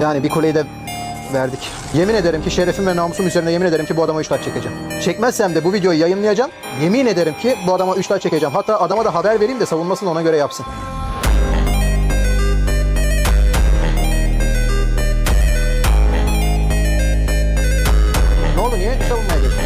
Yani bir kuleyi de verdik. Yemin ederim ki şerefim ve namusum üzerine yemin ederim ki bu adama 3 taç çekeceğim. Çekmezsem de bu videoyu yayınlayacağım. Yemin ederim ki bu adama 3 taç çekeceğim. Hatta adama da haber vereyim de savunmasını ona göre yapsın. Ne oldu niye savunmaya geçtin?